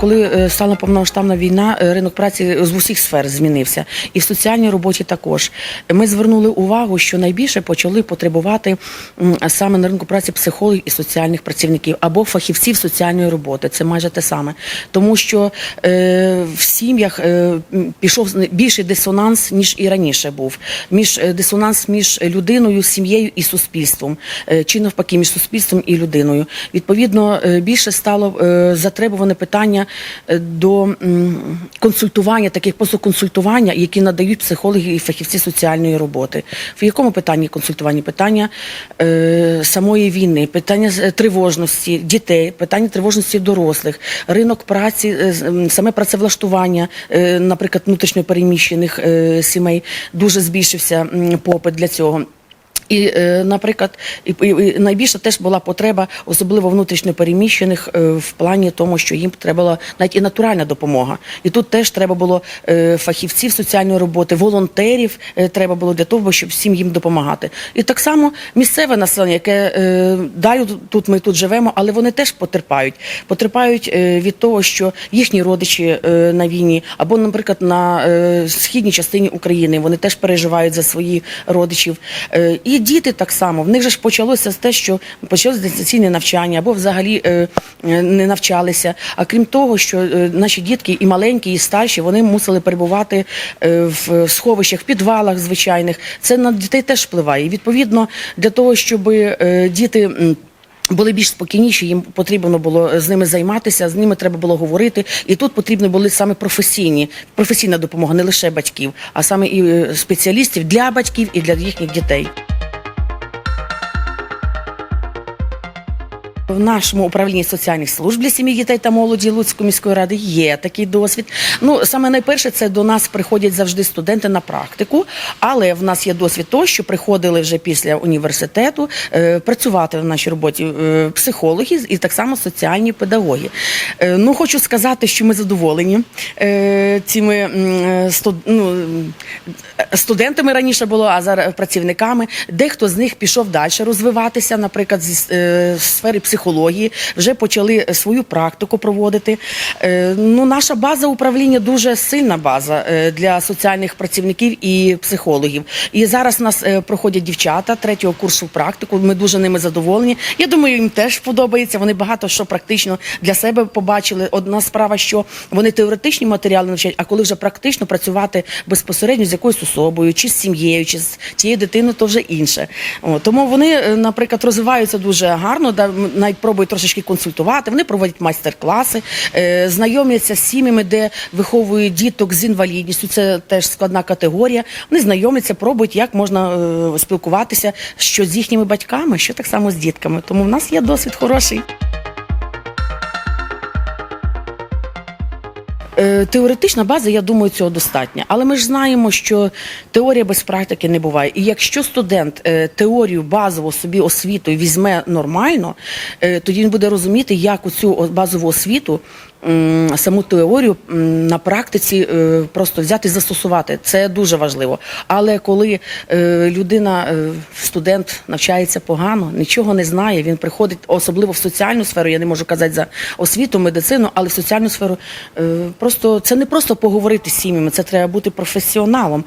коли е, стала повномасштабна війна, е, ринок праці з усіх сфер змінився, і в соціальній роботі також. Ми звернули увагу, що найбільше почали потребувати саме на ринку праці психологів і соціальних працівників або фахівців соціальної роботи. Це майже те саме, тому що е, в сім'ях пішов більший дисонанс ніж і раніше був. Між дисонанс між людиною, сім'єю і суспільством, чи навпаки, між суспільством і людиною. Відповідно, більше стало затребуване питання до консультування, таких посоконсультування, які надають психологи і фахівці соціальної роботи. В якому питанні консультування? Питання е, самої війни, питання е, тривожності дітей, питання тривожності дорослих, ринок праці, е, саме працевлаштування, е, наприклад, внутрішньопереміщених е, сімей дуже збільшився попит для цього. І, е, наприклад, і, найбільша теж була потреба, особливо внутрішньо переміщених, е, в плані тому, що їм треба була навіть і натуральна допомога. І тут теж треба було е, фахівців соціальної роботи, волонтерів треба було для того, щоб всім їм допомагати. І так само місцеве населення, яке далі тут ми тут живемо, але вони теж потерпають. Потерпають від того, що їхні родичі на війні, або, наприклад, на східній частині України вони теж переживають за свої родичів. І діти так само. В них же ж почалося з те, що почалося дистанційне навчання, або взагалі е, е, не навчалися. А крім того, що е, наші дітки і маленькі, і старші, вони мусили перебувати е, в сховищах, в підвалах звичайних. Це на дітей теж впливає. І відповідно для того, щоб е, діти. були більш спокійніші, їм потрібно було з ними займатися, з ними треба було говорити. І тут потрібні були саме професійні, професійна допомога, не лише батьків, а саме і е, спеціалістів для батьків і для їхніх дітей. В нашому управлінні соціальних служб для сім'ї дітей та молоді Луцької міської ради є такий досвід. Ну саме найперше, це до нас приходять завжди студенти на практику, але в нас є досвід того, що приходили вже після університету е, працювати в нашій роботі е, психологи і так само соціальні педагоги. Е, ну хочу сказати, що ми задоволені е, цими е, студ- ну, студентами раніше було, а зараз працівниками. Дехто з них пішов далі розвиватися, наприклад, зі е, сфери психології, вже почали свою практику проводити. Е, ну, наша база управління дуже сильна база е, для соціальних працівників і психологів. І зараз нас е, проходять дівчата третього курсу практику. Ми дуже ними задоволені. Я думаю, їм теж подобається. Вони багато що практично для себе побачили. Одна справа, що вони теоретичні матеріали навчають, а коли вже практично працювати безпосередньо з якоюсь особою, чи з сім'єю, чи з тією дитиною, то вже інше. Тому вони, е, наприклад, розвиваються дуже гарно, м, навіть пробують трошечки консультувати. Вони проводять майстер-класи, е, знайомляться з сім'ями, де виховують діток з інвалідністю. Це теж складна категорія. Вони знайомляться, пробують, як можна е, спілкуватися, що з їхніми батьками, що так само з дітками. Тому в нас є досвід хороший. Теоретична база, я думаю, цього достатньо. Але ми ж знаємо, що теорія без практики не буває. І якщо студент е, теорію базову собі освіту візьме нормально, е, тоді він буде розуміти, як у цю базову освіту саму теорію на практиці е, просто взяти і застосувати. Це дуже важливо. Але коли е, людина, е, студент навчається погано, нічого не знає, він приходить особливо в соціальну сферу. Я не можу казати за освіту, медицину, але в соціальну сферу просто це не просто поговорити з сім'ями, це треба бути професіоналом.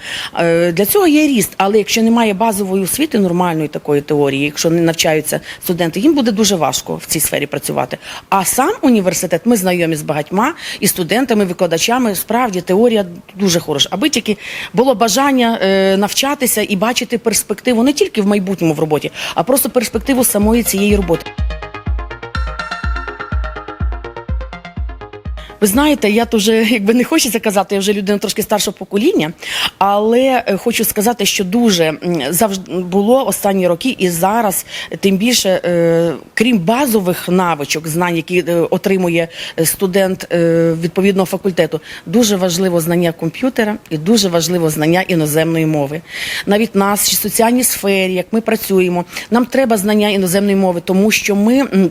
Для цього є ріст, але якщо немає базової освіти, нормальної такої теорії, якщо не навчаються студенти, їм буде дуже важко в цій сфері працювати. А сам університет, ми знайомі з багатьма і студентами, і викладачами. Справді теорія дуже хороша. Аби тільки було бажання е, навчатися і бачити перспективу не тільки в майбутньому в роботі, а просто перспективу самої цієї роботи. Ви знаєте, я то вже якби не хочеться казати, я вже людина трошки старшого покоління, але е, хочу сказати, що дуже завжди було останні роки, і зараз тим більше, е, крім базових навичок, знань, які е, отримує студент відповідного факультету, дуже важливо знання комп'ютера і дуже важливо знання іноземної мови. Навіть нас в соціальній сфері, як ми працюємо, нам треба знання іноземної мови, тому що ми.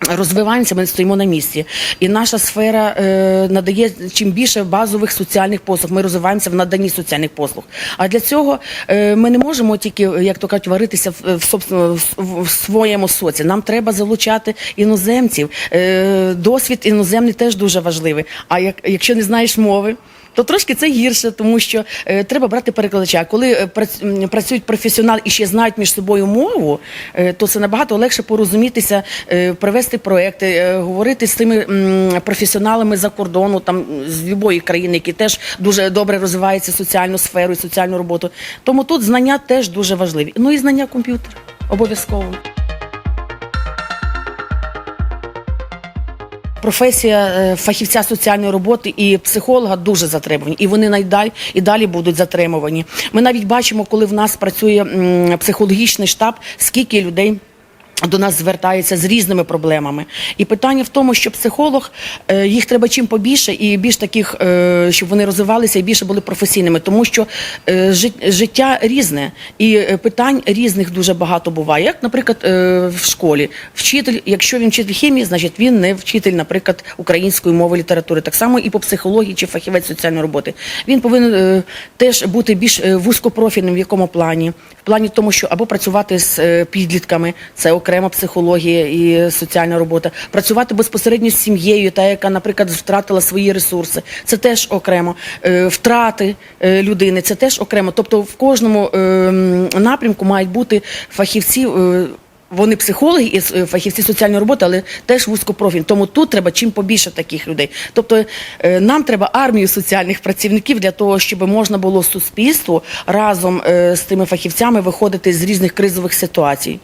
Розвиваємося, ми не стоїмо на місці, і наша сфера е, надає чим більше базових соціальних послуг. Ми розвиваємося в наданні соціальних послуг. А для цього е, ми не можемо тільки, як то кажуть, варитися в, в, в, в своєму соці. Нам треба залучати іноземців. Е, досвід іноземний теж дуже важливий. А як, якщо не знаєш мови. То трошки це гірше, тому що е, треба брати перекладача. Коли е, прац- працюють професіонали і ще знають між собою мову, е, то це набагато легше порозумітися, е, привести проекти, е, говорити з тими м, професіоналами за кордону, там з будь-якої країни, які теж дуже добре розвиваються соціальну сферу і соціальну роботу. Тому тут знання теж дуже важливі. Ну і знання комп'ютера обов'язково. Професія е, фахівця соціальної роботи і психолога дуже затребувані, і вони найдаль і далі будуть затримувані. Ми навіть бачимо, коли в нас працює психологічний штаб, скільки людей. До нас звертаються з різними проблемами, і питання в тому, що психолог е, їх треба чим побільше і більш таких, е, щоб вони розвивалися і більше були професійними, тому що е, життя різне і питань різних дуже багато буває. Як, наприклад, в школі вчитель, якщо він вчитель хімії, значить він не вчитель, наприклад, української мови літератури. Так само і по психології чи фахівець соціальної роботи. Він повинен теж бути більш вузькопрофільним в якому плані, в плані тому, що або працювати з підлітками, це окрема психологія і соціальна робота, працювати безпосередньо з сім'єю, та яка, наприклад, втратила свої ресурси, це теж окремо. Е, Втрати е, людини, це теж окремо. Тобто в кожному е, напрямку мають бути фахівці. вони психологи і фахівці соціальної роботи, але теж вузькопрофільні. Тому тут треба чим побільше таких людей. Тобто нам треба армію соціальних працівників для того, щоб можна було суспільству разом з тими фахівцями виходити з різних кризових ситуацій.